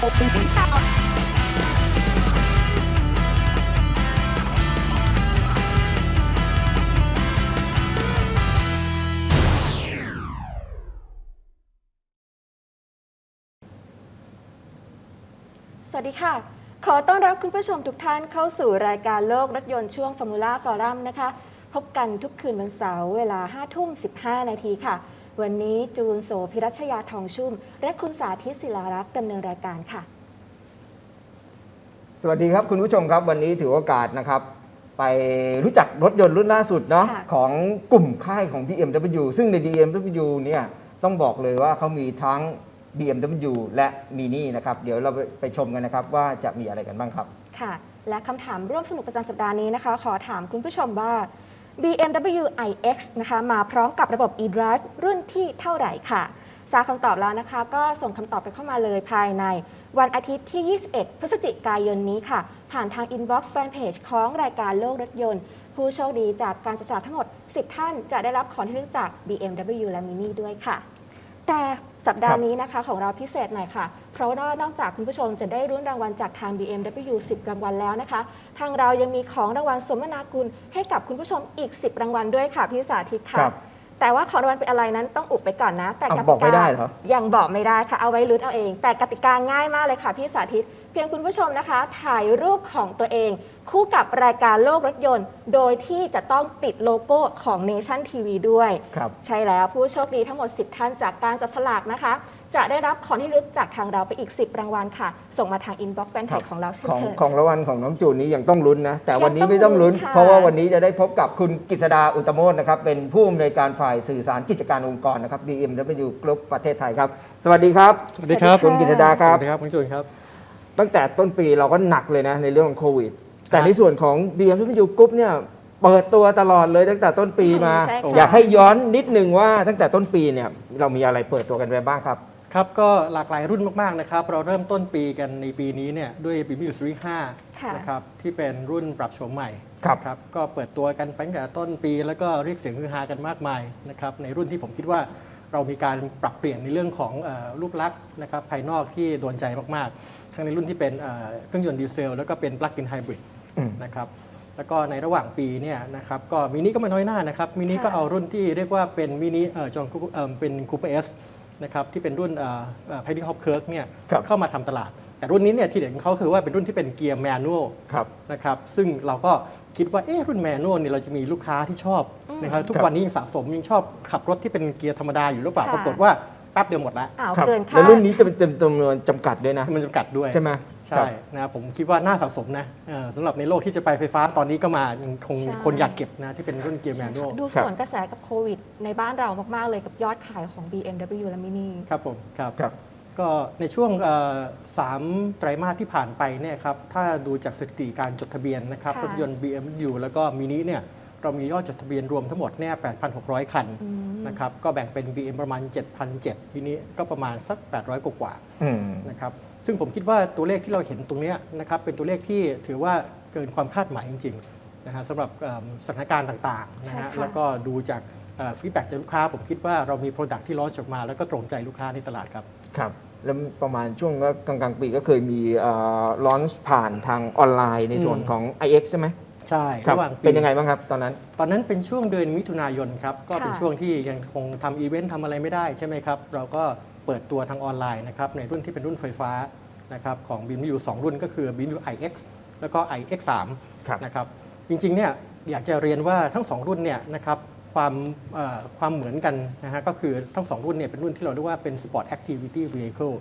สวัสดีค่ะ ขอต้อนรับคุณผู้ชมทุกท่านเข้าสู่รายการโลกรถยนต์ช่วง Formula Forum นะคะ พบกันทุกคืนวันเสาร์เวลา 5 ทุ่ม 15 นาทีค่ะ วันนี้จูนโสพิรัชยาทองชุ่ม และคุณสาธิตศิลารักษ์ดำเนินรายการค่ะ สวัสดีครับคุณผู้ชมครับ วันนี้ถือโอกาสนะครับ ไปรู้จักรถยนต์รุ่นล่าสุดเนาะค่ะของกลุ่มค่ายของ BMW ซึ่งใน BMW เนี่ยต้องบอกเลยว่าเขามีทั้ง BMW และ Mini นะครับ เดี๋ยวเราไปไปชมกันนะครับว่าจะมีอะไรกันบ้างครับ ค่ะ และคำถามร่วมสนุกประจำสัปดาห์นี้นะคะ ขอถามคุณผู้ชมว่า BMW iX นะคะมาพร้อมกับระบบ eDrive รุ่นที่เท่าไหร่ค่ะทราบคำตอบแล้วนะคะ ก็ส่งคำตอบกันเข้ามาเลยภายใน วันอาทิตย์ที่ 21 พฤศจิกายนนี้ค่ะ ผ่านทาง inbox fanpage ของรายการโลกรถยนต์ ผู้โชคดีจากการจับสาทั้งหมด 10 ท่านจะได้รับของที่ระลึกจาก BMW และ Mini ด้วยค่ะ แต่ สัปดาครัห์บนี้นะคะของเราพิเศษหน่อยค่ะ เพราะว่านอกจากคุณผู้ชมจะได้รุ้นรางวัลจากทาง BMW 10 รางวัลแล้วนะคะ ทางเรายังมีของรางวัลสมนาคุณให้กับคุณผู้ชมอีก 10 รางวัลด้วยค่ะพี่สาธิตค่ะ ครับแต่ว่าของรางวัลเป็นอะไรนั้นต้องอุบไปก่อนนะ แต่อ้าวกติบอกไม่กาได้เหรอ ยังบอกไม่ได้ค่ะเอาไว้ลุ้นเอาเอง แต่กติกาง่ายมากเลยค่ะพี่สาธิต เพียงคุณผู้ชมนะคะ ถ่ายรูปของตัวเอง คู่กับรายการโลกรถยนต์ โดยที่จะต้องติดโลโก้ของ Nation TV ด้วย ครับ ใช่แล้วผู้โชคดีทั้งหมด 10 ท่านจากการจับสลากนะคะ จะได้รับของที่ระลึกจากทางเราไปอีก 10 รางวัลค่ะ ส่งมาทางอินบ็อกซ์แฟนเพครัจบของเราเช่นของเคย ของรางวัลของน้องจูนนี้ยังต้องลุ้นนะ แต่วันนี้ยังต้องไม่ต้องลุ้นลุ้นค่ะ เพราะว่าวันนี้จะได้พบกับคุณกฤษดาอุตตโมทนะครับ เป็นผู้อำนวยการฝ่ายสื่อสารกิจการองค์กรนะครับ BMW Group ประเทศไทยครับ สวัสดีครับ สวัสดีครับ คุณกฤษดาครับสวัสดีครับคุณจูนครับ ตั้งแต่ต้นปีเราก็หนักเลยนะในเรื่องของโควิด แต่ครับในส่วนของ BMW Group เนี่ยเปิดตัวตลอดเลยตั้งแต่ต้นปีมา ใช่ค่ะ อยากให้ย้อนนิดนึงว่าตั้งแต่ต้นปีเนี่ยเรามีอะไรเปิดตัวกันไปบ้างครับ ครับ ก็หลากหลายรุ่นมาก ๆ นะครับ เราเริ่มต้นปีกันในปีนี้เนี่ยด้วย BMW Series ค่ะ5นะครับที่เป็นรุ่นปรับโฉมใหม่ครับ ครับก็เปิดตัวกันไปตั้งแต่ต้นปี แล้วก็เรียกเสียงฮือฮากันมากมายนะครับในรุ่นที่ผมคิดว่าเรามีการปรับเปลี่ยนในเรื่องของเออรูปลักษณ์นะครับภายนอกที่โดนใจมากๆ ทั้งในรุ่นที่เป็นเอ่อเครื่องยนต์ดีเซล แล้วก็เป็น Plug-in Hybrid อืมนะครับแล้วก็ในระหว่างปีเนี่ยนะครับก็มินิก็ไม่น้อยหน้านะครับมินิค่ะก็เอารุ่นที่เรียกว่าเป็นมินิเอ่อจอห์นคูเอ่อเป็นคูเปอร์เอสนะครับที่เป็นรุ่นไพดิฮอปเคิร์กเนี่ยครับเข้ามาทำตลาด แต่รุ่นนี้เนี่ยที่เด่นของเขาคือว่าเป็นรุ่นที่เป็นเกียร์แมนนวลครับนะครับซึ่งเราก็คิดว่าเอ๊ะรุ่นแมนนวลเนี่ยเราจะมีลูกค้าที่ชอบนะครับทุกครับวันนี้ยังสะสมยังชอบขับรถที่เป็นเกียร์ธรรมดาอยู่หรือเปล่าค่ะปรากฏว่า แป๊บเดียวหมดแล้วอ้าวครับเกินคาแล้วดรุ่นนี้จะเป็นจำนวนจำกัดด้วยนะ มันจำกัดด้วยใช่ไหมใช่นะครับผมคิดว่าน่าสะสมนะเอ่อสำหรับในโลกที่จะไปไฟฟ้าตอนนี้ก็มายังคงใช่ คนอยากเก็บนะที่เป็นรุ่นเกียร์แมนนวลดูครับสวนกระแสกับโควิด ในบ้านเรามาก ๆ เลยกับยอดขายของ BMW และ Mini ครับผมครับ ครับ ก็ในช่วงเอ่อสามไตรมาสที่ผ่านไปเนี่ยครับถ้าดูจากสถิติการจดทะเบียนนะครับค่ะ รถยนต์ BMW แล้วก็มินิเนี่ย เรามียอดจดทะเบียนรวมทั้งหมดเนี่ย8,600 คันอืม นะครับก็แบ่งเป็น BM ประมาณ 7,700ทีนี้ก็ประมาณสัก 800 กว่าๆ อืม นะครับซึ่งผมคิดว่าตัวเลขที่เราเห็นตรงเนี้ยนะครับเป็นตัวเลขที่ถือว่าเกินความคาดหมายจริงๆนะฮะสำหรับเอิ่มสถานการณ์ต่างๆนะใช่ฮะค่ะ แล้วก็ดูจากฟีดแบ็กจากลูกค้า ผมคิดว่าเรามี Product ที่ล้อนออกมา แล้วก็ตรงใจลูกค้าในตลาดครับ ครับ แล้วประมาณช่วงก็กลางๆปีก็เคยมีลอนช์ผ่านทางออนไลน์ในส่วนอืม ของ iX ใช่ไหม ใช่ครับระหว่างปีเป็นยังไงบ้างครับตอนนั้น ตอนนั้นเป็นช่วงเดือนมิถุนายนครับ ก็เป็นค่ะ ช่วงที่ยังคงทำอีเวนต์ทำอะไรไม่ได้ใช่ไหมครับ เราก็เปิดตัวทางออนไลน์นะครับ ในรุ่นที่เป็นรุ่นไฟฟ้านะครับของ BMW สองรุ่นก็คือ BMW iX แล้วก็ iX 3 ครับ นะครับ จริงๆเนี่ยอยากจะเรียนว่าทั้งสองรุ่นเนี่ยนะครับความเอ่อความเหมือนกันนะฮะก็คือทั้งสองรุ่นเนี่ยเป็นรุ่นที่เราเรียกว่าเป็น Sport Activity Vehicle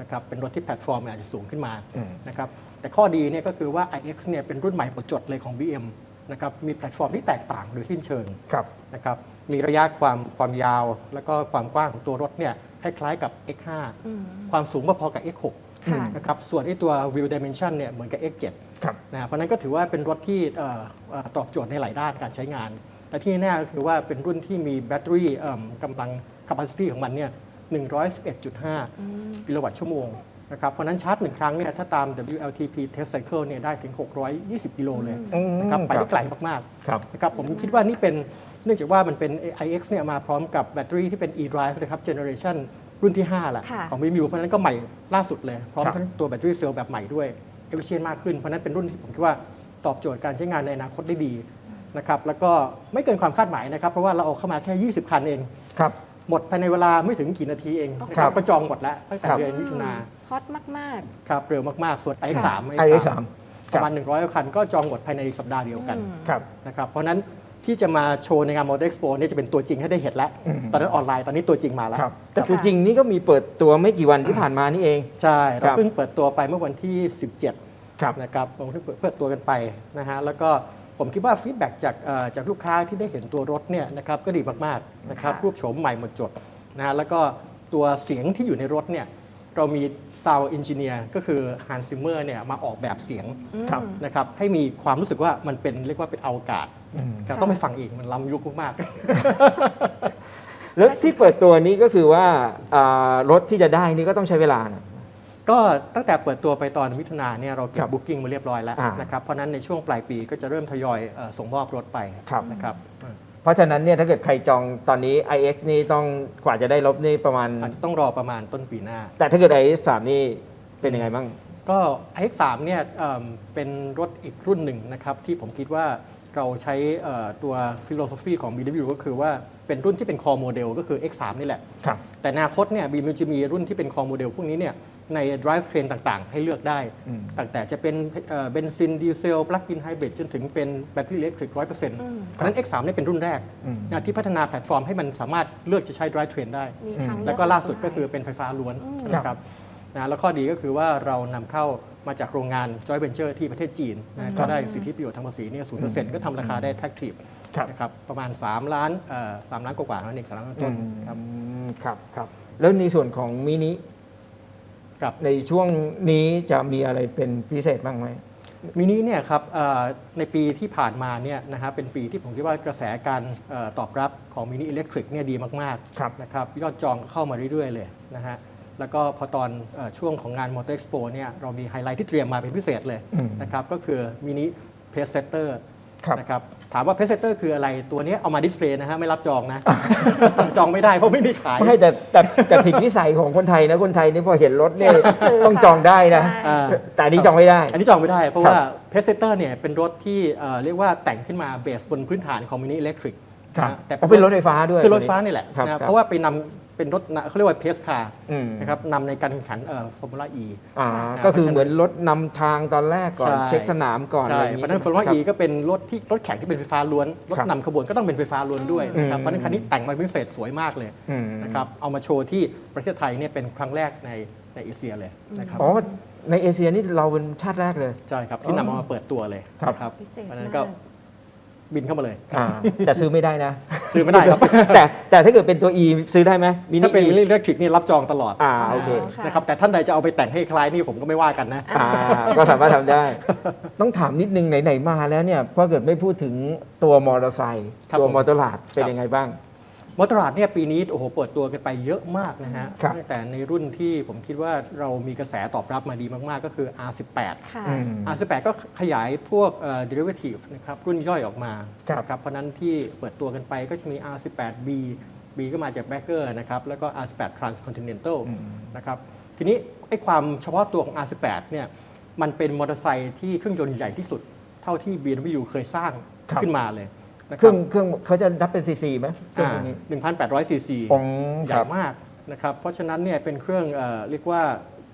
นะครับเป็นรถที่แพลตฟอร์มอาจจะสูงขึ้นมา อืม นะครับ แต่ข้อดีเนี่ยก็คือว่า iX เนี่ยเป็นรุ่นใหม่ปลดจดเลยของ BM นะครับมีแพลตฟอร์มที่แตกต่างโดยสิ้นเชิงครับนะครับมีระยะความความยาว แล้วก็ความกว้างของตัวรถเนี่ยคล้ายๆกับ X5 อืม ความสูงพอๆกับ X6 ค่ะ นะครับส่วนไอ้ตัว Wheel Dimension เนี่ยเหมือนกับ X7 ครับ นะเพราะฉะนั้นก็ถือว่าเป็นรถที่เอ่อเอ่อตอบโจทย์ในหลายด้านการใช้งาน และที่แน่ๆก็คือว่าเป็นรุ่นที่มีแบตเตอรี่เอิ่มกำลัง capacity ของมันเนี่ย111.5กิโลวัตต์ชั่วโมง นะครับเพราะฉะนั้นชาร์จหนึ่งครั้งเนี่ยถ้าตาม WLTP test cycle เนี่ยได้ถึง 620 กิโลเลยอืมนะครับไปครัได้บไกลมากครับๆนะครับผมคิดว่านี่เป็นเนื่องจากว่ามันเป็น iX เนี่ยมาพร้อมกับแบตเตอรี่ที่เป็น eDrive นะครับ generation รุ่นที่5ละค่ะของ BMW เพราะฉะนั้นก็ใหม่ล่าสุดเลย พร้อมครับทั้งตัวแบตเตอรี่เซลล์แบบใหม่ด้วยเอฟเฟชนมากขึ้น เพราะฉะนั้นเป็นรุ่นที่ผมคิดว่าตอบโจทย์การใช้งานในอนาคตได้ดีนะครับแล้วก็ไม่เกินความคาดหมายนะครับ เพราะว่าเราเอาเข้ามาแค่ 20 คันเองครับ หมดภายในเวลาไม่ถึงกี่นาทีเองนะคครัรับบ ก็จองหมดแล้วตั้งแต่ครับ เดือนมิถุนาฮอตมาก ครับเร็วมากๆ ส่วน iX3 iX3 ประมาณ 100กว่าคันก็จองหมดภายในสัปดาห์เดียวๆกันอืมครับ นะครับเพราะฉะนั้นที่จะมาโชว์ในงาน Motor Expo เนี่ยจะเป็นตัวจริงให้ได้เห็นแล้ว อืม ตอนนั้นออนไลน์ตอนนี้ตัวจริงมาแล้ว ครับ แต่ตัวจริงนี่ก็มีเปิดตัวไม่กี่วันที่ผ่านมานี่เอง ใช่ครัเราบเพิ่งเปิดตัวไปเมื่อวันที่ 17 ครับ นะครับผมเพิ่งเปิดตัวกันไปนะฮะแล้วก็ ผมคิดว่าฟีดแบ็กจากเอ่อจากลูกค้าที่ได้เห็นตัวรถเนี่ยนะครับก็ดีมากๆนะครับค่ะรูปโฉมใหม่หมดจดนะฮะแล้วก็ตัวเสียงที่อยู่ในรถเนี่ยเรามี Sound Engineer ก็คือ Hans Zimmer เนี่ยมาออกแบบเสียงครับนะครับให้มีความรู้สึกว่ามันเป็นเรียกว่าเป็นอวกาศอืมครับค่ะต้องไปฟังอีกมันล้ำยุคมากแล้วที่เปิดตัวนี้ก็คือว่าอ่ารถที่จะได้นี่ก็ต้องใช้เวลานะๆ ก็ตั้งแต่เปิดตัวไปตอนมิถุนาเนี่ยเราเก็ครับบบุ๊กิ้งมาเรียบร้อยแล้วอ่านนะครับเพราะฉะนั้นในช่วงปลายปีก็จะเริ่มทยอยเอ่อส่งมอบรถไปครับนะครับเพราะฉะนั้นเนี่ยถ้าเกิดใครจองตอนนี้ iX นี่ต้องกว่าจะได้รถนี่ประมาณอาจจะต้องรอประมาณต้นปีหน้า แต่ถ้าเกิด iX 3นี่เป็นยังไงบ้างก็ iX3 เนี่ยเอิ่มเป็นรถอีกรุ่นหนึ่งนะครับที่ผมคิดว่าเราใช้เอ่อตัวฟิโลโซฟีของ BMW ก็คือว่าเป็นรุ่นที่เป็นคอโมเดลก็คือ X3 นี่แหละครับแต่อนาคตเนี่ย BMW จะมีรุ่นที่เป็นคอโมเดลพวกนี้เนี่ย ใน drive train ต่างๆ ให้เลือกได้อืมตั้งแต่จะเป็นเอ่อเบนซินดีเซลปลั๊กอินไฮบริดจนถึงเป็นแบตเตอรี่อิเล็กทริกร้อยเปอร์เซ็นต์อืมเพราะฉะนั้น X3 เนี่ยเป็นรุ่นแรกอืมนะที่พัฒนาแพลตฟอร์มให้มันสามารถเลือกจะใช้ drive train ได้มีทางเอแล้วก็ล่าสุดก็คือเป็นไฟฟ้าล้วนอืมนะครับนะแล้วข้อดีก็คือว่าเรานำเข้ามาจากโรงงาน joint venture ที่ประเทศจีนนะก็ได้สิทธิประโยชน์ทางภาษีเนี่ยศูนย์เปอร์เซ็นต์ก็ทำราคาได้ attractive ครับนะครับประมาณ 3 ล้านเอ่อสามล้านกว่าๆนั่นเองสามล้านต้นๆครับอืมครับครับแล้วในส่วนของมินิ ครับในช่วงนี้จะมีอะไรเป็นพิเศษบ้างไหมมินิเนี่ยครับเอ่อในปีที่ผ่านมาเนี่ยนะฮะเป็นปีที่ผมคิดว่ากระแสการเออตอบรับของมินิอิเล็กทริกเนี่ยดีมากครับ ๆนะครับยอดจองเข้ามาเรื่อยๆเลยนะฮะแล้วก็พอตอนเออช่วงของงาน Motor Expo เนี่ยเรามีไฮไลท์ที่เตรียมมาเป็นพิเศษเลยอืมนะครับก็คือมินิเพสเซเตอร์ครับ นะครับ ถามว่าเพสเซเตอร์คืออะไรตัวเนี้ยเอามาดิสเพลย์นะฮะไม่รับจองนะ จองไม่ได้เพราะไม่มีขายไม่แต่แต่แต่ผิดวิสัยของคนไทยนะคนไทยนี่พอเห็นรถเนี่ยซื้อต้องจองได้นะใช่อ่าแต่อันนี้จองไม่ได้ อันนี้จองไม่ได้ เพราะครับว่าเพสเซเตอร์เนี่ยเป็นรถที่เอ่อเรียกว่าแต่งขึ้นมาเบสบนพื้นฐานของมินิอิเล็กทริกครับนะแต่อ๋อเป็นรถไฟฟ้าด้วยคือรถไฟฟ้านี่แหละครับนะครับครับเพราะว่าไปนำ เป็นรถนะเขาเรียกว่าเพสคาร์อืมนะครับนำในการแข่งขันฟอร์มูล่าอีอ่าอ่าก็คือเหมือนรถนำทางตอนแรกก่อนใช่เช็คสนามก่อนใช่อะไรอย่างเพนี้ราะฉะนั้นฟอร์มูล่าคบอีก็เป็นรถที่รถแข่งที่เป็นไฟฟ้าล้วน รถครับนำขบวนก็ต้องเป็นไฟฟ้าล้วนด้วยนะครับอืม เพราะฉะนั้นคันนี้แต่งมาเป็นพิเศษสวยมากเลยอืมนะครับเอามาโชว์ที่ประเทศไทยเนี่ยเป็นครั้งแรกในในเอเชียเลยนะครับอ๋อในเอเชียนี่เราเป็นชาติแรกเลย ใช่ครับที่นำเอามาเปิดตัวเลยครับนะครับพิเศษเพราะฉะนั้นมาก็ก บินเข้ามาเลย อ่าแต่ซื้อไม่ได้นะ ซื้อไม่ได้ครับ แต่แต่ถ้าเกิดเป็นตัว E ซื้อได้ไหมมินิถ้าเป็น E มินิอิเล็กทริกนี่รับจองตลอดอ่าโอเคค่ะ นะครับแต่ท่านใดจะเอาไปแต่งให้คล้ายนี่ผมก็ไม่ว่ากันนะ อ่าก็สามารถทำได้ ต้องถามนิดนึงไหนๆมาแล้วเนี่ยเพราะเกิดไม่พูดถึงตัวมอเตอร์ไซค์ครับตัวผม มอเตอร์ลาดเป็นครับยังไงบ้าง มอเตอร์ราดเนี่ยปีนี้โอ้โหเปิดตัวกันไปเยอะมากนะฮะครับ ตั้งแต่ในรุ่นที่ผมคิดว่าเรามีกระแสตอบรับมาดีมากๆ ก็คือ R18 ค่ะ อืม R18 ก็ขยายพวกเอ่อ derivative นะครับรุ่นย่อยออกมาครับ นะครับเพราะฉะนั้นที่เปิดตัวกันไปก็จะมี R18B B ก็มาจาก b a c k e r นะครับแล้วก็ R18 Transcontinental อืม นะครับทีนี้ไอ้ความเฉพาะตัวของ R18 เนี่ยมันเป็นมอเตอร์ไซค์ที่เครื่องยนต์ใหญ่ที่สุด เท่าที่ BMW เคยสร้างครับ ขึ้นมาเลย นะเคครัรื่อบงเครื่องเขาจะนับเป็นซีซีไหมเครื่องอ่าพวกนี้1,800ซีซีอ๋อใหคญ่รับ มากนะครับเพราะฉะนั้นเนี่ยเป็นเครื่องเอ่อเรียกว่า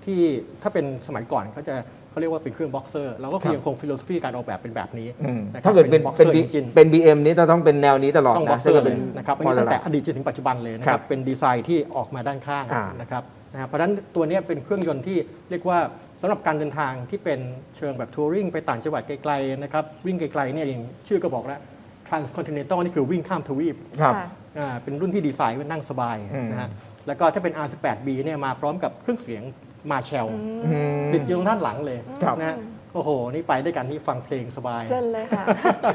ที่ถ้าเป็นสมัยก่อนเขาจะเขาเรียกว่าเป็นเครื่องบ็อกเซอร์เราก็ครับ ยังคงฟิโลโซฟีการออกแบบเป็นแบบนี้อืมนะครับถ้าเกิดเป็นบ็อกเซเป็นอร์ B จินเป็น BM นี้จะต้องเป็นแนวนี้ตลอดต้องบ็อกนะเซอร์ถ้าเลกิดยป็นะครับอันมอนี้เตอตั้ร์งลาแต่ดอดีตจนถึงปัจจุบันเลยนะคครัรับบเป็นดีไซน์ที่ออกมาด้านข้างอ่านะครับนะฮะเพราะฉะนั้นตัวเนี้ยเป็นเครื่องยนต์ที่เรียกว่าสำหรับการเดินทางที่เป็นเชิงแบบทัวริงไปต่างจังหวัดไกลๆนะครับวิ่งไกลๆเนี่ยอย่างชื่อก็บอกแล้ว transcontinental นี่คือวิ่งข้ามทวีปครับค่ะอ่าเป็นรุ่นที่ดีไซน์ไว้นั่งสบายอืม นะฮะแล้วก็ถ้าเป็น R18B เนี่ยมาพร้อมกับเครื่องเสียงมาเชล อืม ติดอยู่ตรงด้านหลังเลยครับ นะฮะโอ้โห นี่ไปด้วยกันที่ฟังเพลงสบาย เพลินเลยค่ะ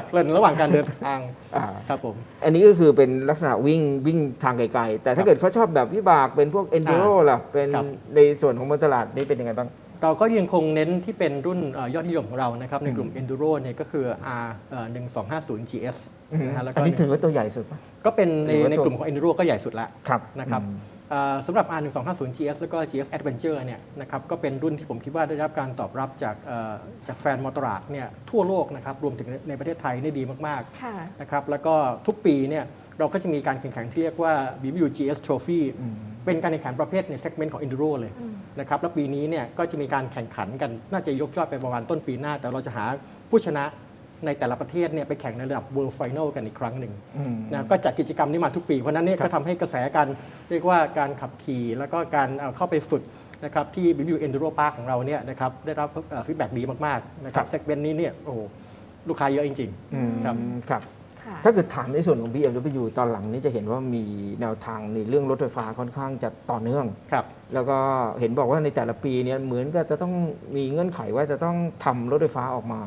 เพลินระหว่างการเดินทางอ่าครับผม อันนี้ก็คือเป็นลักษณะวิ่งวิ่งทางไกลๆ แต่ถ้าเกิดเขาชอบแบบวิบากเป็นพวก enduro ล่ะ เป็นครับ ในส่วนของมอเตอร์ลาดนี่เป็นยังไงบ้าง เราก็ยังคงเน้นที่เป็นรุ่นเอ่อยอดนิยมของเรานะครับในกลุ่ม Enduro เนี่ยก็คือ R เอ่อ1250 GS นะฮะแล้วอัก็นนี้ถือว่าตัวใหญ่สุดปะก็เป็นในหรือว่าในตัวกลุ่มของ Enduro ก็ใหญ่สุดละครับนะครับอืมเอ่อสำหรับ R1250 GS แล้วก็ GS Adventure เนี่ยนะครับก็เป็นรุ่นที่ผมคิดว่าได้รับการตอบรับจากเอ่อจากแฟนมอเตอร์ราดเนี่ยทั่วโลกนะครับรวมถึงในประเทศไทยนี่ดีมากค่ะๆนะครับแล้วก็ทุกปีเนี่ย เราก็จะมีการแข่งขันที่เรียกว่า BMW GS Trophy อืมเป็นการแข่งขันประเภทในเซกเมนต์ของ Enduro เลยอืมนะครับ แล้วปีนี้เนี่ยก็จะมีการแข่งขันกัน น่าจะยกยอดไปประมาณต้นปีหน้า แต่เราจะหาผู้ชนะในแต่ละประเทศเนี่ยไปแข่งในระดับ World Final กันอีกครั้งหนึ่งอืมนะก็จัดกิจกรรมนี้มาทุกปี เพราะฉะนั้นเนี่ยครับก็ทำให้กระแสการเรียกว่าการขับขี่ แล้วก็การเอาเข้าไปฝึกนะครับที่ BBU Enduro Park ของเราเนี่ยนะครับได้รับฟีดแบ็ดีมากๆนะครับเซกเมนต์นี้เนี่ยโอ้โหลูกค้าเยอะจริงอืมครับครับค่ะ ถ้าเกิดถามในส่วนของ BMW ตอนหลังนี้จะเห็นว่ามีแนวทางในเรื่องรถไฟฟ้าค่อนข้างจะต่อเนื่องๆครับ แล้วก็เห็นบอกว่าในแต่ละปีเนี่ยเหมือนกับจะต้องมีเงื่อนไขว่าจะต้องทำรถไฟฟ้าออกมา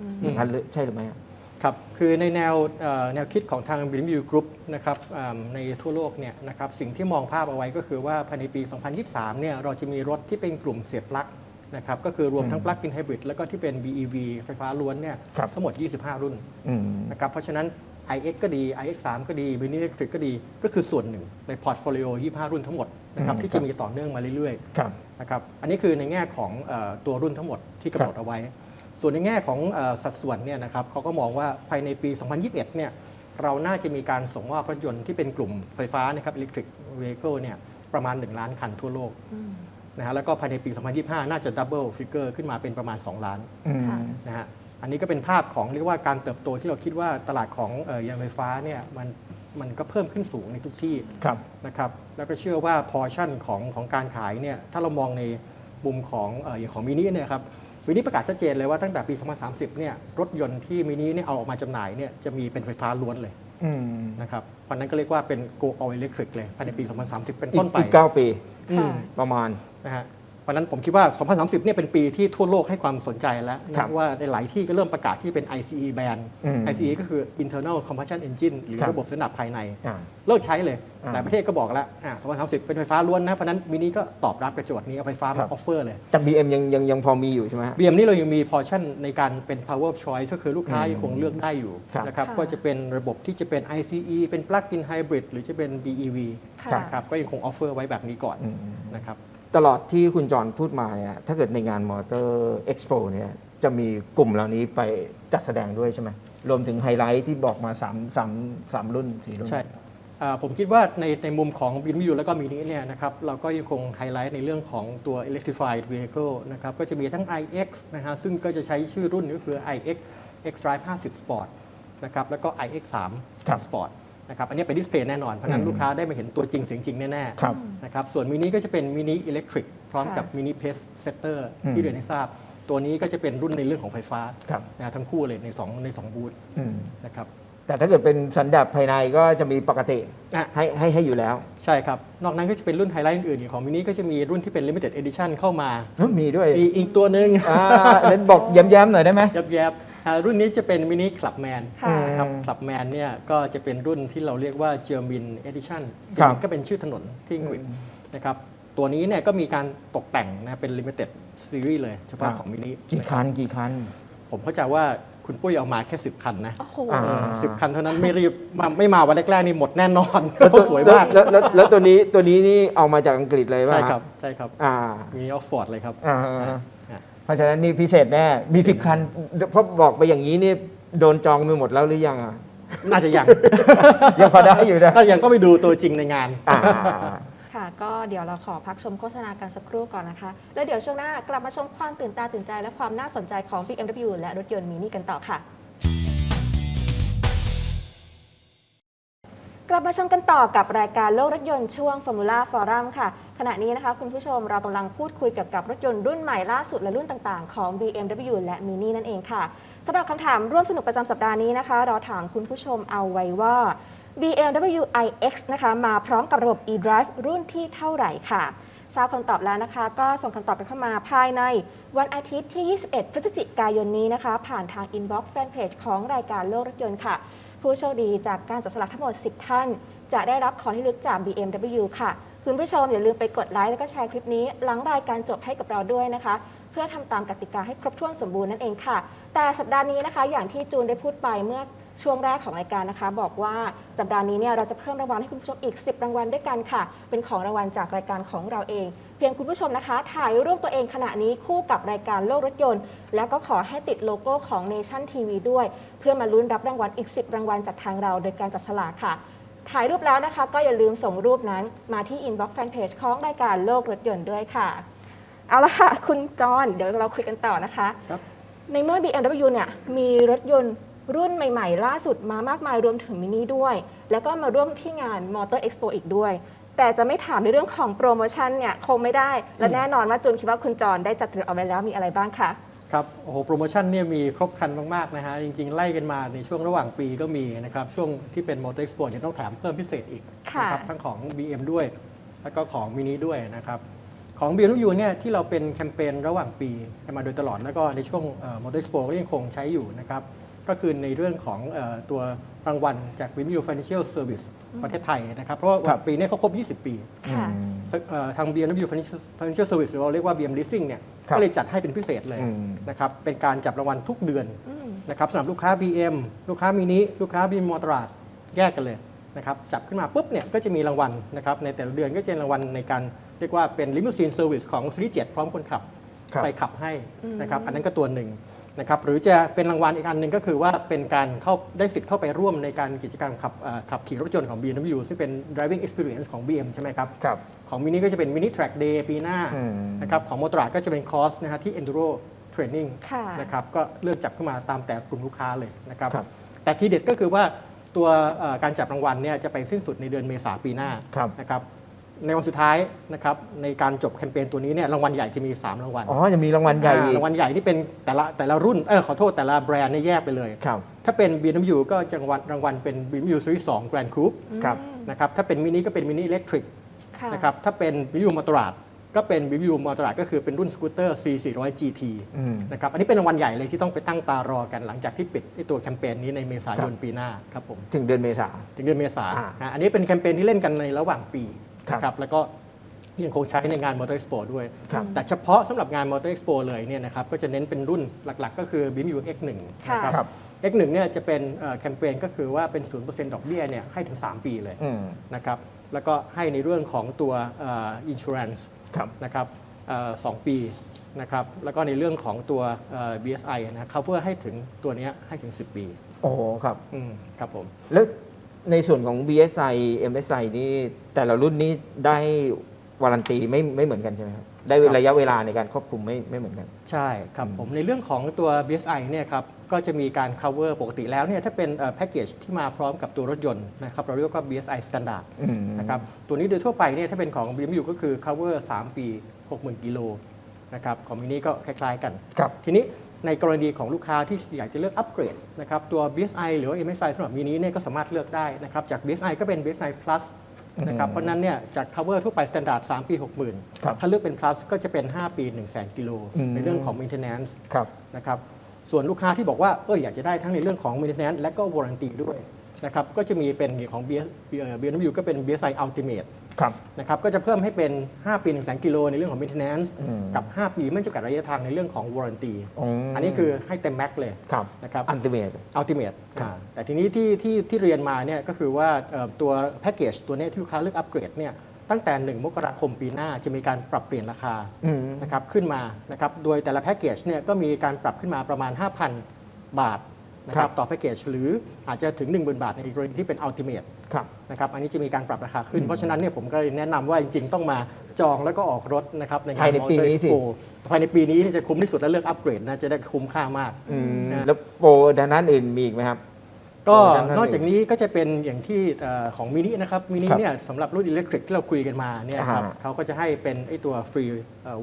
อืมอย่างนั้นหรือใช่หรือไม่อะครับ คือในแนวเอ่อแนวคิดของทาง BMW Group นะครับอ่าในทั่วโลกเนี่ยนะครับสิ่งที่มองภาพเอาไว้ก็คือว่าภายในปี 2023 เนี่ยเราจะมีรถที่เป็นกลุ่มเสียบปลั๊ก นะครับก็คือรวมทั้งอืมปลั๊กอินไฮบริดแล้วก็ที่เป็น BEV ไฟฟ้าล้วนเนี่ยครับ ทั้งหมด 25 รุ่นอืม นะครับเพราะฉะนั้น iX ก็ดี iX3 ก็ดี Mini Electric ก็ดี ก็คือส่วนหนึ่งในพอร์ตโฟลิโอ25 รุ่นทั้งหมดนะครับอืม ที่ครัจะบมีต่อเนื่องมาเรื่อยๆ ครับ นะครับ อันนี้คือในแง่ของเออตัวรุ่นทั้งหมดที่กำหนดเอาไว้ ส่วนในแง่ของเออสัดส่วนเนี่ยนะครับเขาก็มองว่าภายในปี 2021 เนี่ย เราน่าจะมีการส่งมอบรถยนต์ที่เป็นกลุ่มไฟฟ้านะครับ electric vehicle เนี่ย ประมาณ 1 ล้านคันทั่วโลกอืม นะฮะแล้วก็ภายในปี 2025 น่าจะ double figure ขึ้นมาเป็นประมาณ 2 ล้านอืมค่ะนะฮะอันนี้ก็เป็นภาพของเรียกว่าการเติบโตที่เราคิดว่าตลาดของเอ่อยานไฟฟ้าเนี่ยมันมันก็เพิ่มขึ้นสูงในทุกที่ ครับ นะครับแล้วก็เชื่อว่าพอชั่นของของการขายเนี่ยถ้าเรามองในมุมของเอออย่างของมินิเนี่ยครับมินิประกาศชัดเจนเลยว่าตั้งแต่ปี 2030 เนี่ยรถยนต์ที่มินิเนี่ยเอาออกมาจำหน่ายเนี่ยจะมีเป็นไฟฟ้าล้วนเลยอืม นะครับเพราะนั้นก็เรียกว่าเป็น go all electric เลยภายในปี 2030 เป็นอีต้กนไปอีกเก้าปีอืมประมาณ นะฮะ เพราะฉะนั้นผมคิดว่า 2030 เนี่ยเป็นปีที่ทั่วโลกให้ความสนใจแล้วครันะบว่าในหลายที่ก็เริ่มประกาศที่เป็น ICE ban อืม ICE ก็คือ internal combustion engine หรือครับระบบสันดาปภายใน อ่า เลิกใช้เลยอ่าหลายประเทศก็บอกแล้วอ่า2030 เป็นไฟฟ้าล้วนนะ เพราะฉะนั้นมินิก็ตอบรับกระโจทย์นี้เอาไฟฟ้าครัมาบ ออฟเฟอร์เลย แต่ BM ยังยังยังพอมีอยู่ใช่ไหมฮะ BM นี่เรายังมีพอชั่นในการเป็น power of choice ก็คือลูกค้าอืมยังคงเลือกได้อยู่ครับนะครับ ค่ะ ก็จะเป็นระบบที่จะเป็น ICE เป็น plug-in hybrid หรือจะเป็น BEV ค่ะ นะครับ ก็ยังคงออฟเฟอร์ไว้แบบนี้ก่อนอืม นะครับ ตลอดที่คุณจรพูดมาเนี่ยถ้าเกิดในงานมอเตอร์เอ็กซ์โปเนี่ยจะมีกลุ่มเหล่านี้ไปจัดแสดงด้วยใช่ไหมรวมถึงไฮไลท์ที่บอกมา3 3 3รุ่นสี่รุ่น ใช่อ่าผมคิดว่าในในมุมของ BMW แล้วก็มินิเนี่ยนะครับเราก็ยังคงไฮไลท์ในเรื่องของตัว electrified vehicle นะครับก็จะมีทั้ง iX นะฮะซึ่งก็จะใช้ชื่อรุ่นก็คือ iX X Drive 50 Sport นะครับแล้วก็ iX 3ครับ Sport นะครับอันนี้เป็นดิสเพลย์แน่นอน เพราะฉะนั้นอืมลูกค้าได้มาเห็นตัวจริงเสียงจริงแน่ๆครับนะครับส่วนมินิก็จะเป็นมินิอิเล็กทริกพร้อมกับค่ะมินิเพสเซตเตอร์อืมที่เรียนให้ทราบ ตัวนี้ก็จะเป็นรุ่นในเรื่องของไฟฟ้าครับ นะทั้งคู่เลยในสองในสองบูธอืมนะครับแต่ถ้าเกิดเป็นสันดาปภายในก็จะมีปกติอะ ให้ให้ให้อยู่แล้วใช่ครับ นอกนั้นก็จะเป็นรุ่นไฮไลท์อื่นๆอย่างของมินิก็จะมีรุ่นที่เป็น Limited Edition เข้ามาเอ้ามีด้วยอีกอีกตัวหนึ่งอ่าเล่นบอกแย้มๆหน่อยได้ไหม ยับยับๆอ่ารุ่นนี้จะเป็นมินิคลับแมนค่ะ นะครับคลับแมนเนี่ยก็จะเป็นรุ่นที่เราเรียกว่าเจอร์มินเอดิชันครับก็เป็นชื่อถนนที่อังกฤษนะครับตัวนี้เนี่ยก็มีการตกแต่งนะเป็น Limited Series เลยเฉพาะของมินิกี่คันกี่คัน ผมเข้าใจว่าคุณปุ้ยเอามาแค่10คันนะโอ้โหอ่าสิบคันเท่านั้นไม่รีบมาไม่มาวันแรกๆนี่หมดแน่นอนเพราะสวยมากแล้วแล้วแล้วแล้วตัวนี้ตัวนี้นี่เอามาจากอังกฤษเลยป่ะใช่ครับใช่ครับอ่ามีออฟฟอร์ดเลยครับอ่าอ่าเพราะฉะนั้นนี่พิเศษแน่มีสิบคันเพราะบอกไปอย่างนี้นี่ โดนจองไปหมดแล้วหรือยังอะ น่าจะยัง ยังพอได้อยู่นะ ถ้ายังก็ไปดูตัวจริงในงาน อ่าค่ะ ก็เดี๋ยวเราขอพักชมโฆษณากันสักครู่ก่อนนะคะ แล้วเดี๋ยวช่วงหน้ากลับมาชมความตื่นตาตื่นใจและความน่าสนใจของ BMW และรถยนต์มินิกันต่อค่ะ กลับมาชมกันต่อกับรายการโลกรถยนต์ช่วง Formula Forum ค่ะ ขณะนี้นะคะคุณผู้ชมเรากำลังพูดคุยเกี่ยวกับรถยนต์รุ่นใหม่ล่าสุดและรุ่นต่างๆ ของ BMW และ Mini นั่นเองค่ะ สำหรับคำถามร่วมสนุกประจำสัปดาห์นี้นะคะ เราถามคุณผู้ชมเอาไว้ว่า BMW iX นะคะมาพร้อมกับระบบ eDrive รุ่นที่เท่าไหร่ค่ะทราบคำตอบแล้วนะคะ ก็ส่งคำตอบกันเข้ามาภายในวันอาทิตย์ที่ 21 พฤศจิกายนนี้นะคะ ผ่านทาง inbox fanpage ของรายการโลกรถยนต์ค่ะ ผู้โชคดีจากการจับสลักทั้งหมด 10 ท่าน จะได้รับของที่ระลึกจาก BMW ค่ะ คุณผู้ชมอย่าลืมไปกดไลค์แล้วก็แชร์คลิปนี้ หลังรายการจบให้กับเราด้วยนะคะ พื่อทำตามกติกาให้ครบถ้วนสมบูรณ์นั่นเองค่ะ แต่สัปดาห์นี้นะคะ อย่างที่จูนได้พูดไปเมื่อช่วงแรกของรายการนะคะ บอกว่าสัปดาห์นี้เนี่ยเราจะเพิ่มรางวัลให้คุณผู้ชมอีก 10 รางวัลด้วยกันค่ะ เป็นของรางวัลจากรายการของเราเอง เพียงคุณผู้ชมนะคะ ถ่ายรูปตัวเองขณะนี้คู่กับรายการโลกรถยนต์ แล้วก็ขอให้ติดโลโก้ของ Nation TV ด้วย เพื่อมาลุ้นรับรางวัลอีก 10 รางวัลจากทางเรา โดยการจับสลากค่ะ ถ่ายรูปแล้วนะคะ ก็อย่าลืมส่งรูปนั้นมาที่ inbox fanpage ของรายการโลกรถยนต์ด้วยค่ะ เอาละค่ะ คุณจอห์นเดี๋ยวเราคุยกันต่อนะคะ ครับ ในเมื่อ BMW เนี่ยมีรถยนต์รุ่นใหม่ ๆ ล่าสุดมามากมายรวมถึงมินิด้วย แล้วก็มาร่วมที่งาน Motor Expo อีกด้วย แต่จะไม่ถามในเรื่องของโปรโมชั่นเนี่ยคงไม่ได้ และแน่นอนว่าจูนคิดว่าคุณจอห์นได้จัดเตรียมเอาไว้แล้วมีอะไรบ้างคะ ครับ โอ้โห โปรโมชั่นเนี่ยมีครบครันมาก ๆ นะฮะ จริง ๆ ไล่กันมาในช่วงระหว่างปีก็มีนะครับ ช่วงที่เป็น Motor Expo เนี่ยต้องแถมเพิ่มพิเศษอีกค่ะนะครับทั้งของ BM ด้วย แล้วก็ของ Mini ด้วยนะครับ ของ BMW เนี่ยที่เราเป็นแคมเปญระหว่างปีกันมาโดยตลอดแล้วก็ในช่วงเอ่อ Motor Expo ก็ยังคงใช้อยู่นะครับ ก็คือในเรื่องของเอ่อตัวรางวัลจาก BMW Financial Service ประเทศไทยนะครับ เพราะว่าครับปีเนี้เขาครบ 20 ปีค่ะอืมเอ่อทาง BMW Financial Financial Service หรือเราเรียกว่า BM Leasing เนี่ยครับก็เลยจัดให้เป็นพิเศษเลยอืมนะครับเป็นการจับรางวัลทุกเดือนอืมนะครับสำหรับลูกค้า BM ลูกค้ามินิลูกค้า BM มอเตอร์แยกกันเลยนะครับจับขึ้นมาปุ๊บเนี่ยก็จะมีรางวัลนะครับในแต่ละเดือนก็จะเป็นรางวัลในการ เรียกว่าเป็นลิมูซีนเซอร์วิสของซีรีส์7พร้อมคนขับครับ ไปขับให้นะครับอืมอันนั้นก็ตัวหนึ่งนะครับหรือจะเป็นรางวัลอีกอันหนึ่งก็คือว่าเป็นการเข้าได้สิทธิ์เข้าไปร่วมในการกิจกรรมขับเอ่อขับขี่รถยนต์ของ BMW ซึ่งเป็น driving experience ของ BM ใช่ไหมครับ ครับ ของมินิก็จะเป็นมินิ track day ปีหน้าอืม นะครับของมอเตอร์ก็จะเป็นคอร์สนะฮะที่ enduro training ค่ะนะครับก็เลือกจับขึ้นมาตามแต่กลุ่มลูกค้าเลยนะครับ ครับ แต่ทีเด็ดก็คือว่าตัวเอ่อการจับรางวัลเนี่ยจะไปสิ้นสุดในเดือนเมษาปีหน้าครับ นะครับ ในวันสุดท้ายนะครับในการจบแคมเปญตัวนี้เนี่ยรางวัลใหญ่จะมี 3 รางวัลอ๋อจะมีรางวัลใหญ่อีอ่ากรางวัลใหญ่นี่เป็นแต่ละแต่ละรุ่นเออขอโทษแต่ละแบรนด์เนี่ยแยกไปเลย ครับถ้าเป็น BMW ก็จะรางวัลรางวัลเป็น BMW Series 2 Grand Coupe ครับนะครับถ้าเป็นมินิก็เป็นมินิ Electric ค่ะนะครับถ้าเป็น BMW m o t o r a d ก็เป็น BMW m o t o r a d ก็คือเป็นรุ่นสกูตเตอร์ C400 GT อืม นะครับอันนี้เป็นรางวัลใหญ่เลยที่ต้องไปตั้งตารอกันหลังจากที่ปิดไอ้ตัวแคมเปญนี้ในเมษายนครับปีหน้าครับผมถึงเดือนเมษา ถึงเดือนเมษาอ่านะอันนี้เป็นแคมเปญที่เล่นกันในระหว่างปี ครับนะครับแล้วก็ยังคงใช้ในงาน Motor Expo ด้วย ครับ แต่เฉพาะสำหรับงาน Motor Expo เลยเนี่ยนะครับก็จะเน้นเป็นรุ่นหลักๆ ก็คือ BMW X1 นะคค่ะ รับ ครับ X1 เนี่ยจะเป็นเอ่อแคมเปญก็คือว่าเป็น 0%ดอกเบี้ยเนี่ยให้ถึง 3 ปีเลยอืมนะครับแล้วก็ให้ในเรื่องของตัวเอ่อ insurance ครับ นะครับเอ่อสองปีนะครับ แล้วก็ในเรื่องของตัวเอ่อ BSI นะ cover ให้ถึงตัวเนี้ยให้ถึง 10 ปี โอ้โหครับ อืมครับผม แล้ว ในส่วนของ BSI MSI นี่แต่ละรุ่นนี้ได้วารันตีไม่ไม่เหมือนกันใช่ไหมครับ ได้ครับระยะเวลาในการควบคุมไม่ไม่เหมือนกัน ใช่ครับอืมผมในเรื่องของตัว BSI เนี่ยครับก็จะมีการ cover ปกติแล้วเนี่ยถ้าเป็นแพ็กเกจที่มาพร้อมกับตัวรถยนต์นะครับเราเรียกว่า BSI Standard อืมนะครับตัวนี้โดยทั่วไปเนี่ยถ้าเป็นของ BMW ก็คือ cover 3 ปี 60,000 กิโลนะครับของมินิก็คล้ายๆกันครับทีนี้ ในกรณีของลูกค้าที่อยากจะเลือกอัปเกรดนะครับตัว BSI หรือว่า MSI สำหรับมินิเนี่ยก็สามารถเลือกได้นะครับจาก BSI ก็เป็น BSI Plus นะครับอืมเพราะฉะนั้นเนี่ยจาก cover ทั่วไป standard 3 ปีครับ60,000 ถ้าเลือกเป็น plus ก็จะเป็น 5 ปี 1 0 0 0 0 0 กิโลอืมในเรื่องของ maintenance ครับนะครับส่วนลูกค้าที่บอกว่าเอออยากจะได้ทั้งในเรื่องของ maintenance และก็ warranty ด้วยนะครับก็จะมีเป็นของ BS เอ่อ BMW ก็เป็น BSI Ultimate ครับนะครับก็จะเพิ่มให้เป็น 5 ปี1 0 0 0 0กิโลในเรื่องของ maintenance อืมกับ 5 ปีไม่จำกัดระยะทางในเรื่องของ warranty มอันนี้คือให้เต็มแม็กเลยครับนะครับ อันติเมต Ultimate ครับอ่าแต่ทีนี้ที่ที่ที่เรียนมาเนี่ยก็คือว่าเอ่อตัวแพ็กเกจตัวเนี้ยที่ลูกค้าเลือกอัปเกรดเนี่ยตั้งแต่ 1 มกราคมปีหน้าจะมีการปรับเปลี่ยนราคาอืมนะครับขึ้นมานะครับโดยแต่ละแพ็กเกจเนี่ยก็มีการปรับขึ้นมาประมาณ 5,000 บาท นะคครัรับบต่อแพ็กเกจหรืออาจจะถึง 10,000 บาทในกรณีที่เป็น Ultimate ครับนะครับอันนี้จะมีการปรับราคาขึ้น เพราะฉะนั้นเนี่ยผมก็เลยแนะนำว่าจริงๆ ต้องมาจองแล้วก็ออกรถนะครับในงานภายในปีนี้สิ Motor Expo ภายในปีนี้เนี่ยจะคุ้มที่สุดและเลือกอัปเกรดนะจะได้คุ้มค่ามากอืมนะแล้วโปรด้านนั้นอื่นมีอีกไหมครับก็โปรโมชั่นเท่าไหร่นอกจากนี้ก็จะเป็นอย่างที่เอ่อของมินินะครับมินิครับเนี่ยสำหรับรุ่นอิเล็กทริกที่เราคุยกันมาเนี่ยครับอ่าเขาก็จะให้เป็นไอตัวฟรี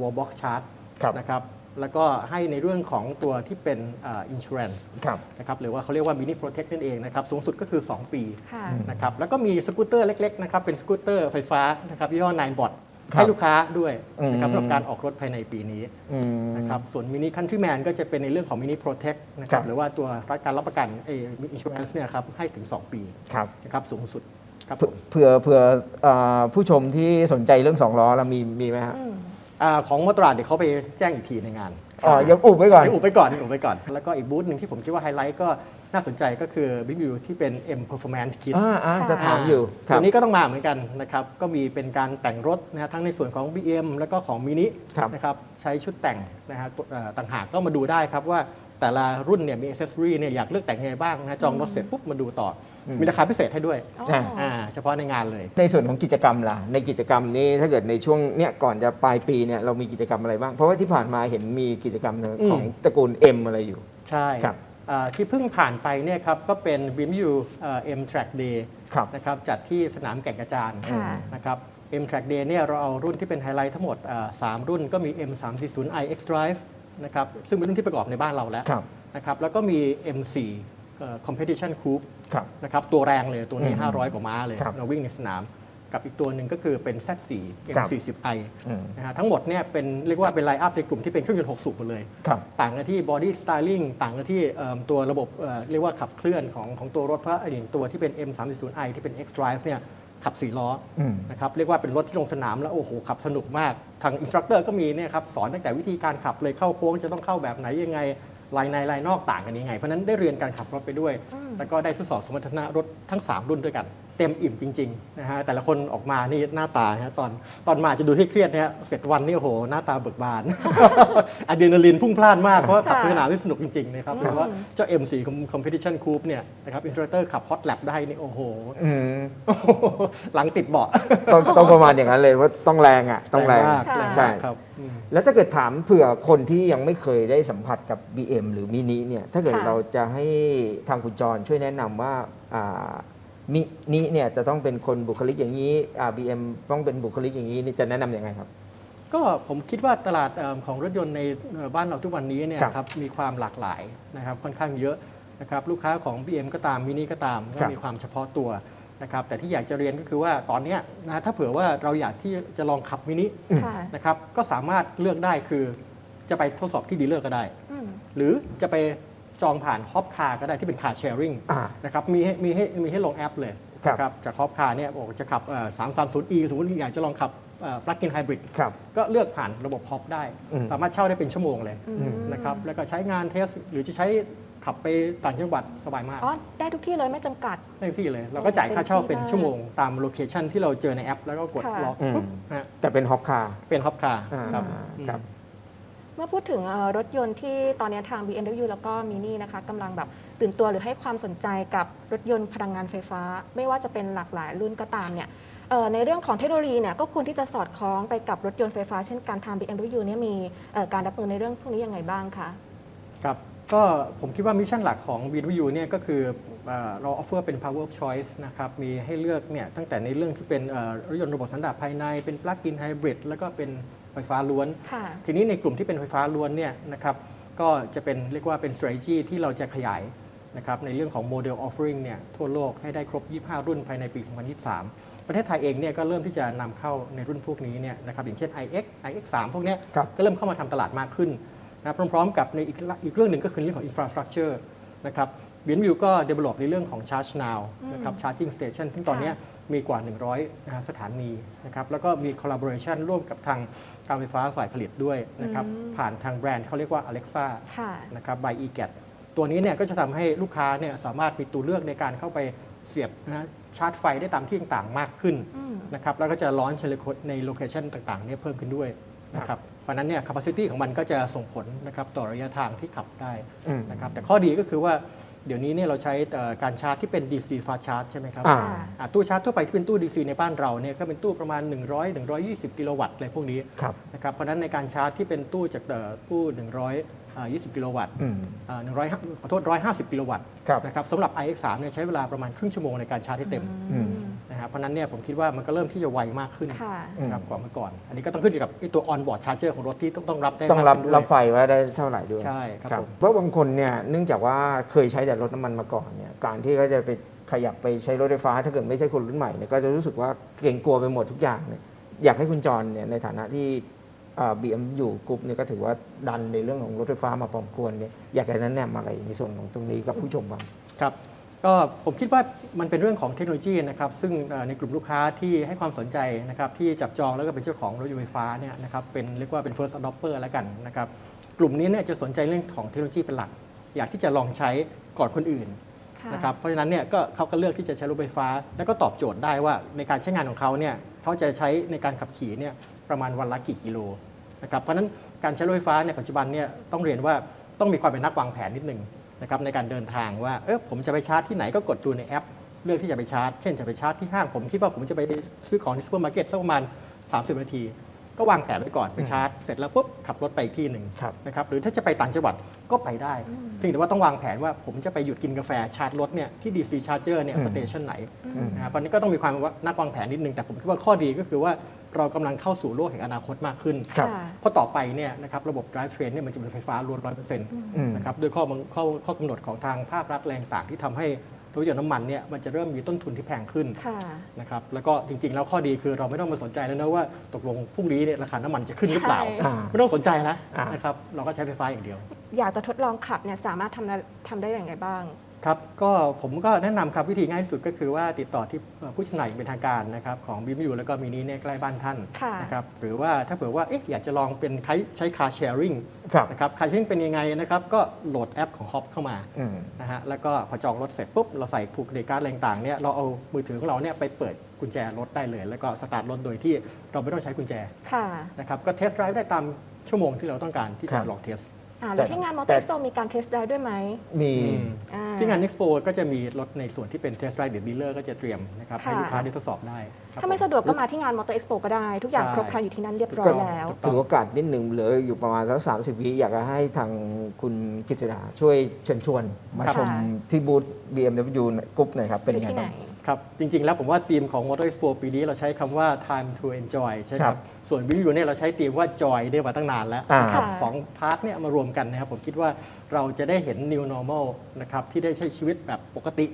วอลบ็อกชาร์จครับนะครับ แล้วก็ให้ในเรื่องของตัวที่เป็นอินชู r รน c ์ครับ นะครับหรือว่าเขาเรียกว่ามินิโปรเทคนั่นเองนะครับสูงสุดก็คือ 2 ปีค่ะนะครับแล้วก็มีสกูตเตอร์เล็กๆนะครับเป็นสกูตเตอร์ไฟฟ้านะครับยี่ห้อนายบอทครับให้ลูกค้าด้วยนะครับอืมสำหรับการออกรถภายในปีนี้อืมนะครับส่วนมินิคันทรีแมนก็จะเป็นในเรื่องของมินิโปรเทคนะคครัรับบหรือว่าตัวรัฐการรับประกันเออินชู r รน c ์เนี่ยครับให้ถึง 2 ปีครับ นะครับสูงสุดครับผเผื่อมเผื่อเผื่อเอ่อผู้ชมที่สนใจเรื่องสองล้อแล้วมีมีไหมฮะ อืม อาของมอเตอร์ราดเดี๋ยวเขาไปแจ้งอีกทีในงานอ๋อยังอุบไว้ก่อน เดี๋ยวอุบไปก่อนอุบไปก่อน แล้วก็อีกบูธหนึ่งที่ผมคิดว่าไฮไลท์ก็น่าสนใจก็คือ Big View ที่เป็น M Performance Kit อ่าอ่าค่ะจะถามอยู่ครัตับ วนี้ก็ต้องมาเหมือนกันนะครับ ก็มีเป็นการแต่งรถนะฮะทั้งในส่วนของ BM แล้วก็ของ Mini ครับ นะครับ ใช้ชุดแต่งนะฮะตัวเอ่อต่างหากก็มาดูได้ครับว่า แต่ละรุ่นเนี่ยมีอ c เซสซอรีเนี่ยอยากเลือกแต่งยังไงบ้างนะฮะจองรถเสร็จปุ๊บมาดูต่ออม มีราคาพิเศษให้ด้วยอ๋ออ่าอ่าเฉพาะในงานเลย ในส่วนของกิจกรรมล่ะ ในกิจกรรมนี้ถ้าเกิดในช่วงเนี้ยก่อนจะปลายปีเนี่ยเรามีกิจกรรมอะไรบ้าง เพราะว่าที่ผ่านมาเห็นมีกิจกรรมอืมของตระกูล M อะไรอยู่ ใช่ครับ อ่าที่เพิ่งผ่านไปเนี่ยครับก็เป็น b i m u M Track Day ครับ นะครับจัดที่สนามแก่งกระจานค่ะ นะครับ M Track Day เนี่ยเราเอารุ่นที่เป็นไฮไลท์ทั้งหมดอ่าสามรุ่นก็มี M 3 4 0 i X Drive นะครับซึ่งเป็นรุ่นที่ประกอบในบ้านเราแล้วครับนะครับแล้วก็มี M 4 Competition Coupe ครับนะครับตัวแรงเลยตัวนี้อืม500 กว่าม้าเลยครับ เราวิ่งในสนามกับอีกตัวหนึ่งก็คือเป็น Z4 ครับ M40i อืมนะฮะทั้งหมดเนี่ยเป็นเรียกว่าเป็นไลน์อัพในกลุ่มที่เป็นเครื่องยนต์6สูบหมดเลย ครับ ต่างกันที่ body styling ต่างกันที่เอิ่มตัวระบบเอ่อเรียกว่าขับเคลื่อนของของตัวรถเพราะอย่างตัวที่เป็น M30i ที่เป็น X Drive เนี่ย ขับ4ล้ออม นะครับเรียกว่าเป็นรถที่ลงสนามแล้วโอ้โหขับสนุกมาก ทางอินสตรัคเตอร์ก็มีเนี่ยครับสอนตั้งแต่วิธีการขับเลยเข้าโค้งจะต้องเข้าแบบไหนยังไงลายในลายนอกต่างกันยังไง เพราะฉะนั้นได้เรียนการขับรถไปด้วยอืมแล้วก็ได้ทดสอบสมรรถนะรถทั้ง 3 รุ่นด้วยกัน เต็มอิ่มจริงๆนะฮะแต่ละคนออกมานี่หน้าตานะฮะตอนตอนมาจะดูที่เครียดนะฮะเสร็จวันนี่โอ้โหหน้าตาเบิกบาน อะดรีนาลีนพุ่งพล่านมาก เพราะว่าขับค่ะสนามนี่สนุกจริงๆนะครับอืมเพราะว่าเจ้า M4 Competition Coupe เนี่ยนะครับอินสตรัคเตอร์ขับฮอตแลปได้นี่โอ้โห อืมหลังติดเบาะต้องต้องประมาณอย่างนั้นเลยว่าต้องแรงอะต้องแรง มากค่ะแรงใช่ มากครับอืม แล้วถ้าเกิดถามเผื่อคนที่ยังไม่เคยได้สัมผัสกับ BM หรือมินิเนี่ย ถ้าเกิดค่ะ เราจะให้ทางคุณจรช่วยแนะนำว่าอ่า มินิเนี่ยจะต้องเป็นคนบุคลิกอย่างนี้อ่า BM ต้องเป็นบุคลิกอย่างนี้นี่จะแนะนำยังไงครับ ก็ผมคิดว่าตลาดเอิ่มของรถยนต์ในเอ่อบ้านเราทุกวันนี้เนี่ยครับครับมีความหลากหลายนะครับค่อนข้างเยอะนะครับลูกค้าของ BM ก็ตามมินิก็ตามก็ครับมีความเฉพาะตัวนะครับแต่ที่อยากจะเรียนก็คือว่าตอนเนี้ยนะถ้าเผื่อว่าเราอยากที่จะลองขับมินิอืมค่ะนะครับก็สามารถเลือกได้คือจะไปทดสอบที่ดีลเลอร์ก็ได้ อืมหรือจะไป จองผ่านฮอปคาร์ก็ได้ที่เป็นคาร์แชร์ริงอ่า นะครับมีให้มีให้มีให้ลงแอปเลยครับ นะครับจากฮอปคาร์เนี่ยบอกจะขับสามสามศูนย์ e สมมติอยากจะลองขับปลั๊กอินไฮบริดครับ ก็เลือกผ่านระบบฮอปได้ อืม สามารถเช่าได้เป็นชั่วโมงเลยอืม นะครับแล้วก็ใช้งานเทสหรือจะใช้ขับไปต่างจังหวัดสบายมาก อ๋อได้ทุกที่เลยไม่จำกัด ได้ที่เลย เราก็จ่ายค่าเช่าเป็นเป็นที่ชั่วโมงตามโลเคชันที่เราเจอในแอป แล้วก็กดค่ะ ล็อกอืมปุ๊บนะฮะแต่เป็นฮอปคาร์เป็นฮอปคาร์อ่าครับ ครับอืม เมื่อพูดถึงรถยนต์ที่ตอนนี้ทาง BMW แล้วก็มินินะคะกำลังแบบตื่นตัวหรือให้ความสนใจกับรถยนต์พลังงานไฟฟ้า ไม่ว่าจะเป็นหลากหลายรุ่นก็ตามเนี่ยในเรื่องของเทคโนโลยีเนี่ยก็ควรที่จะสอดคล้องไปกับรถยนต์ไฟฟ้าเช่นการทาง BMW เนี่ยมีการรับมือในเรื่องพวกนี้ยังไงบ้างคะครับก็ผมคิดว่ามิชชั่นหลักของ BMW เนี่ยก็คือเอ่อเรา offer เป็น power of choice นะครับ มีให้เลือกเนี่ยตั้งแต่ในเรื่องที่เป็นรถยนต์ระบบสันดาปภายในเป็น plug-in hybrid แล้วก็เป็น ไฟฟ้าล้วนค่ะทีนี้ในกลุ่มที่เป็นไฟฟ้าล้วนเนี่ยนะครับก็จะเป็นเรียกว่าเป็น strategy ที่เราจะขยายนะครับในเรื่องของ model offering เนี่ยทั่วโลกให้ได้ครบ 25 รุ่นภายในปี 2023 ประเทศไทยเองเนี่ยก็เริ่มที่จะนำเข้าในรุ่นพวกนี้เนี่ยนะครับอย่างเช่น iX iX3 พวกเนี้ยครับก็เริ่มเข้ามาทำตลาดมากขึ้นนะพร้อมๆ กับในอีกละอีกเรื่องหนึ่งก็คือเรื่องของ infrastructure นะครับ BMW ก็ develop ในเรื่องของ Charge Now นะครับ charging station ซึ่งตอนเนี้ยมีกว่า 100นะฮะสถานีนะครับแล้วก็มี collaboration ร่วมกับทาง การไฟฟ้าฝ่ายผลิตด้วยนะครับอืมผ่านทางแบรนด์เขาเรียกว่า Alexa ค่ะนะครับ by eGet ตัวนี้เนี่ยก็จะทำให้ลูกค้าเนี่ยสามารถมีตัวเลือกในการเข้าไปเสียบนะฮะชาร์จไฟได้ตามที่ต่างๆมากขึ้นอืมนะครับแล้วก็จะร้อนในโลเคชันต่างๆเนี่ยเพิ่มขึ้นด้วยนะครับเพราะฉะนั้นเนี่ย capacity ของมันก็จะส่งผลนะครับต่อระยะทางที่ขับได้อืมนะครับแต่ข้อดีก็คือว่า เดี๋ยวนี้เนี่ยเราใช้เอ่อการชาร์จที่เป็น DC fast charge ใช่ไหมครับอ่า อ่าตู้ชาร์จทั่วไปที่เป็นตู้ DC ในบ้านเราเนี่ยก็เป็นตู้ประมาณ 100 120 กิโลวัตต์อะไรพวกนี้ครับ นะครับเพราะฉะนั้นในการชาร์จที่เป็นตู้จากเอ่อตู้ 120 กิโลวัตต์อืมอ่า100ขอโทษ150 กิโลวัตต์ครับ นะครับสำหรับ iX3 เนี่ยใช้เวลาประมาณครึ่งชั่วโมงในการชาร์จให้เต็มอืม นะครับเพราะฉะนั้นเนี่ยผมคิดว่ามันก็เริ่มที่จะไวมากขึ้นค่ะ นะครับกว่าเมื่อก่อน อันนี้ก็ต้องขึ้นอยู่กับไอ้ตัว on board charger ของรถที่ต้องต้องรับได้ต้องรับมากขึ้นด้วย รับไฟไว้ได้เท่าไหร่ด้วยใช่ครับผม เพราะบางคนเนี่ยเนื่องจากว่าเคยใช้แต่รถน้ำมันมาก่อนเนี่ยการที่เขาจะไปขยับไปใช้รถไฟฟ้า ถ้าเกิดไม่ใช่คนรุ่นใหม่เนี่ยก็จะรู้สึกว่าเกรงกลัวไปหมดทุกอย่างเนี่ยอยากให้คุณจรเนี่ยในฐานะที่ บีเอ็มอยู่กรุ๊ปเนี่ยก็ถือว่าดันในเรื่องของรถไฟฟ้ามาพอสมควรเนี่ยอยากให้แนะนำอะไรในส่วนของตรงนี้กับผู้ชมบ้างครับก็ผมคิดว่ามันเป็นเรื่องของเทคโนโลยีนะครับซึ่งในกลุ่มลูกค้าที่ให้ความสนใจนะครับที่จับจองแล้วก็เป็นเจ้าของรถยนต์ไฟฟ้าเนี่ยนะครับเป็นเรียกว่าเป็น first adopter แล้วกันนะครับกลุ่มนี้เนี่ยจะสนใจเรื่องของเทคโนโลยีเป็นหลัก อยากที่จะลองใช้ก่อนคนอื่นนะครับเพราะฉะนั้นเนี่ยก็เขาก็เลือกที่จะใช้รถไฟฟ้า แล้วก็ตอบโจทย์ได้ว่าในการใช้งานของเขาเนี่ยเขาจะใช้ในการขับขี่เนี่ย ประมาณวันละกี่กิโลนะครับเพราะฉะนั้นการใช้รถไฟฟ้าในปัจจุบันเนี่ยต้องเรียนว่าต้องมีความเป็นนักวางแผนนิดนึงนะครับในการเดินทางว่าเออผมจะไปชาร์จที่ไหนก็กดดูในแอป เลือกที่จะไปชาร์จ เช่นจะไปชาร์จที่ห้างผมคิดว่าผมจะไปซื้อของที่ซูเปอร์มาร์เก็ตสักประมาณ 30 นาที ก็วางแผนไว้ก่อนไปชาร์จเสร็จแล้วปุ๊บขับรถไปอีกที่หนึ่งครับนะครับหรือถ้าจะไปต่างจังหวัดก็ไปได้เพียงแต่ว่าต้องวางแผนว่าผมจะไปหยุดกินกาแฟชาร์จรถเนี่ยที่ DC Charger เนี่ยอืมสเตชันไหนอืมนะครับตอนนี้ก็ต้องมีความว่านักวางแผนนิดนึงแต่ผมคิดว่าข้อดีก็คือว่าเรากำลังเข้าสู่โลกแห่งอนาคตมากขึ้นครับค่ะเพราะต่อไปเนี่ยนะครับระบบ drive train เนี่ยมันจะเป็นไฟฟ้าล้วนร้อยเปอร์เซ็นต์อืมนะครับด้วยข้อบังข้อข้อกำหนดของทางภาครัฐแรงต่างที่ทำให้ รถยนต์น้ำมันเนี่ยมันจะเริ่มมีต้นทุนที่แพงขึ้นค่ะ นะครับแล้วก็จริงๆ แล้วข้อดีคือเราไม่ต้องมาสนใจแล้วนะว่าตกลงพรุ่งนี้เนี่ยราคาน้ำมันจะขึ้นหรือเปล่า ใช่ อ่า ไม่ต้องสนใจนะอ่าน นะครับเราก็ใช้ไฟฟ้าอย่างเดียว อยากจะทดลองขับเนี่ยสามารถทำได้ทำได้อย่างไรบ้าง ครับก็ผมก็แนะนำครับวิธีง่ายที่สุดก็คือว่าติดต่อที่เอ่อผู้จำหน่ายอย่างเป็นทางการนะครับของบิมยูแล้วก็มินิเนี่ยใกล้บ้านท่านค่ะนะครับหรือว่าถ้าเผื่อว่าเอ๊ะอยากจะลองเป็นใช้ใช้คาร์แชร์ริงครับนะครับคาร์แชร์ริงเป็นยังไงนะครับก็โหลดแอปของฮอปเข้ามาอืมนะฮะแล้วก็พอจองรถเสร็จปุ๊บเราใส่ผูกเดการ์ดอะไรต่างๆเนี่ยเราเอามือถือของเราเนี่ยไปเปิดกุญแจรถได้เลย แล้วก็สตาร์ทรถโดยที่เราไม่ต้องใช้กุญแจค่ะ นะครับก็เทสต์ไดรฟ์ได้ตามชั่วโมงที่เราต้องการที่ครัจะบลองเทส อ่าแต่แล้วที่งานมอเตแต่อร์โ o มีการเทสได้ด้วยไหมมี อ่า ที่งาน Expo ก็จะมีรถในส่วนที่เป็นเทสต์ไดรฟ์เดี๋ยวดีลเลอร์ก็จะเตรียมนะครับให้ค่ะลูกค้าได้ทดสอบได้ครับถ้าไม่ผสะดวกก็มาที่งานมอเตอร์เอ็กซ์โปก็ได้ ทุกอย่างใช่ครบครันอยู่ที่นั่นเรียบร้อก็ยแล้ว ถือโอกาสนิดหนึ่งเหลืออยู่ประมาณสักสามสิบวิอยากจะให้ทางคุณกิษดาช่วยเชิญชวน มาครับ ชมที่บูธ BMW กรุ๊ปหน่อยครับ เป็นอยังยู่ไงที่ไหนบ้าง ครับ จริงๆ แล้วผมว่าธีมของ Motor Expo ปีนี้เราใช้คำว่า time to enjoy ใช่ไหมคครัรับบ ส่วนวิวเนี่ยเราใช้ธีมว่า joy เนี่ยมาตั้งนานแล้วอ่า นะครับค่ะสองพาร์ทเนี่ยมารวมกันนะครับ ผมคิดว่าเราจะได้เห็น new normal นะครับที่ได้ใช้ชีวิตแบบปกติ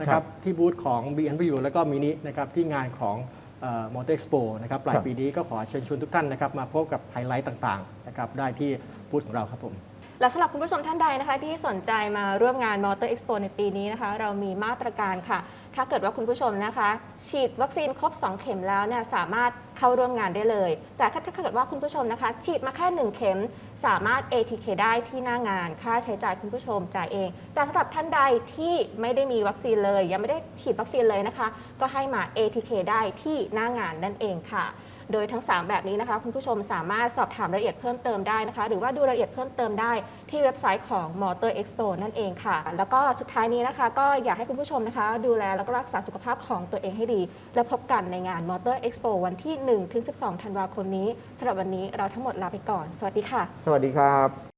นะคครัรับบที่บูธของ BMW แล้วก็มินินะครับที่งานของเอ่อ Motor Expo นะครับปลาคยรับ ปีนี้ก็ขอเชิญชวนทุกท่านนะครับมาพบกับไฮไลท์ต่างๆนะครับได้ที่บูธของเราครับผม และสำหรับคุณผู้ชมท่านใดนะคะ ที่สนใจมาร่วมงาน Motor Expo ในปีนี้นะคะ เรามีมาตรการค่ะ ถ้าเกิดว่าคุณผู้ชมนะคะ ฉีดวัคซีนครบ 2 เข็มแล้วเนี่ยสามารถเข้าร่วมงานได้เลย แต่ถ้าเกิดว่าคุณผู้ชมนะคะ ฉีดมาแค่ 1 เข็มสามารถ ATK ได้ที่หน้างาน ค่าใช้จ่ายคุณผู้ชมจ่ายเอง แต่สำหรับท่านใดที่ไม่ได้มีวัคซีนเลย ยังไม่ได้ฉีดวัคซีนเลยนะคะ ก็ให้มา ATK ได้ที่หน้างานนั่นเองค่ะ โดยทั้ง 3 แบบนี้นะคะ คุณผู้ชมสามารถสอบถามรายละเอียดเพิ่มเติมได้นะคะ หรือว่าดูรายละเอียดเพิ่มเติมได้ที่เว็บไซต์ของ Motor Expo นั่นเองค่ะ แล้วก็สุดท้ายนี้นะคะ ก็อยากให้คุณผู้ชมนะคะ ดูแลแล้วก็รักษาสุขภาพของตัวเองให้ดี และพบกันในงาน Motor Expo วันที่ 1-12 ธันวาคมนี้สำหรับวันนี้เราทั้งหมดลาไปก่อน สวัสดีค่ะ สวัสดีครับ